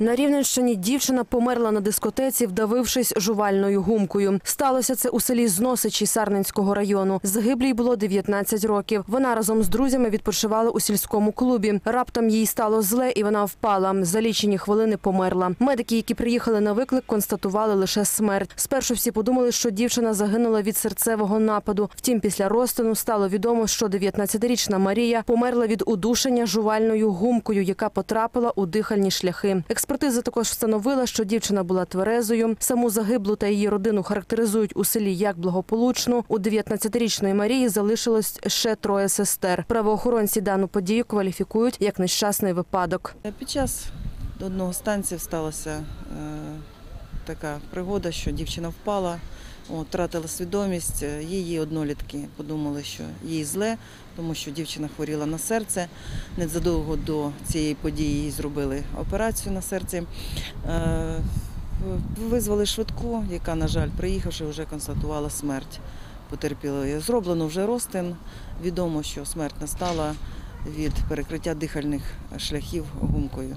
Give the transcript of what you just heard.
На Рівненщині дівчина померла на дискотеці, вдавившись жувальною гумкою. Сталося це у селі Зносичі Сарненського району. Загиблій було 19 років. Вона разом з друзями відпочивала у сільському клубі. Раптом їй стало зле, і вона впала. За лічені хвилини померла. Медики, які приїхали на виклик, констатували лише смерть. Спершу всі подумали, що дівчина загинула від серцевого нападу. Втім, після розтину стало відомо, що 19-річна Марія померла від удушення жувальною гумкою, яка потрапила у дихальні шляхи. Експертиза також встановила, що дівчина була тверезою. Саму загиблу та її родину характеризують у селі як благополучну. У 19-річної Марії залишилось ще троє сестер. Правоохоронці дану подію кваліфікують як нещасний випадок. Під час одного станції сталася е, така пригода, що дівчина впала, втратила свідомість. Е, Її однолітки подумали, що їй зле, тому що дівчина хворіла на серце. Незадовго до цієї події їй зробили операцію на серці. Е, Визвали швидку, яка, на жаль, приїхавши, вже констатувала смерть потерпілої. Зроблено вже розтин. Відомо, що смерть настала від перекриття дихальних шляхів гумкою.